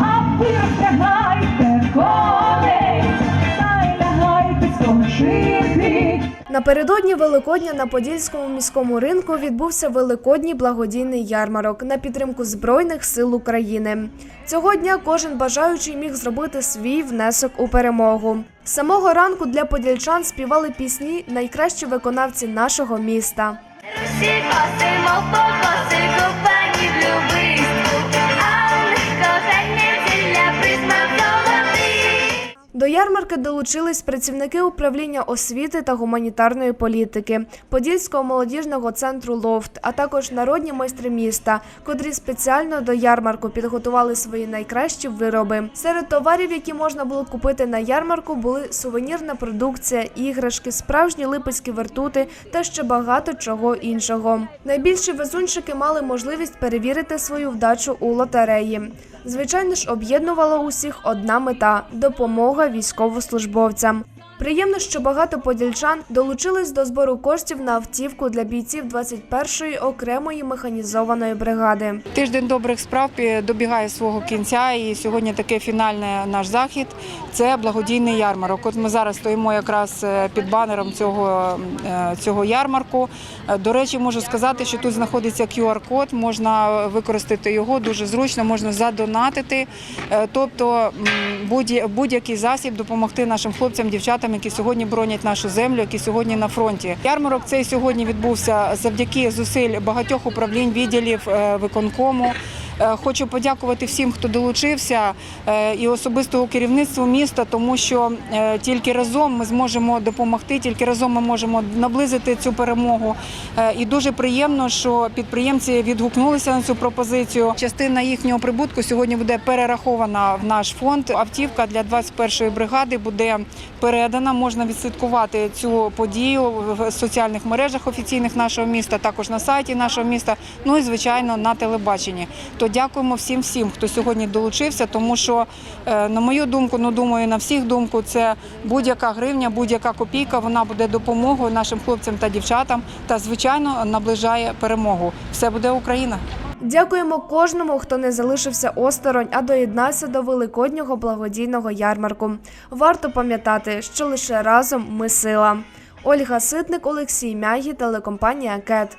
а ви розтягайте коней, та й лягайте спочити. Напередодні Великодня на Подільському міському ринку відбувся Великодній благодійний ярмарок на підтримку Збройних сил України. Цього дня кожен бажаючий міг зробити свій внесок у перемогу. З самого ранку для подільчан співали пісні найкращі виконавці нашого міста. Всі До ярмарки долучились працівники управління освіти та гуманітарної політики, Подільського молодіжного центру Лофт, а також народні майстри міста, котрі спеціально до ярмарку підготували свої найкращі вироби. Серед товарів, які можна було купити на ярмарку, були сувенірна продукція, іграшки, справжні липецькі вертути та ще багато чого іншого. Найбільші везунчики мали можливість перевірити свою вдачу у лотереї. Звичайно ж, об'єднувала усіх одна мета допомога військовослужбовцям. Приємно, що багато подільчан долучились до збору коштів на автівку для бійців 21-ї окремої механізованої бригади. Тиждень добрих справ добігає свого кінця, і сьогодні такий фінальний наш захід це благодійний ярмарок. От ми зараз стоїмо якраз е, під банером цього, е, цього ярмарку. Е, До речі, можу сказати, що тут знаходиться QR-код, можна використати його дуже зручно, можна задонатити, тобто будь-який засіб допомогти нашим хлопцям, дівчатам, які сьогодні бронять нашу землю, які сьогодні на фронті. Ярмарок цей сьогодні відбувся завдяки зусиль багатьох управлінь, відділів е, виконкому. Е, Хочу подякувати всім, хто долучився, е, і особистого керівництву міста, тому що е, тільки разом ми зможемо допомогти, тільки разом ми можемо наблизити цю перемогу. І дуже приємно, що підприємці відгукнулися на цю пропозицію. Частина їхнього прибутку сьогодні буде перерахована в наш фонд. Автівка для 21-ї бригади буде передана. Можна відслідкувати цю подію в соціальних мережах офіційних нашого міста, також на сайті нашого міста. Ну і звичайно на телебаченні. То дякуємо всім всім, хто сьогодні долучився, тому що, е, на мою думку, ну думаю, на всіх думку, це будь-яка гривня, будь-яка копійка, вона буде допомогою нашим хлопцям та дівчатам та звичайно наближає перемогу. Все буде Україна. Дякуємо кожному, хто не залишився осторонь, а доєднався до великоднього благодійного ярмарку. Варто пам'ятати, що лише разом ми сила. Ольга Ситник, Олексій Мягі, телекомпанія Кет.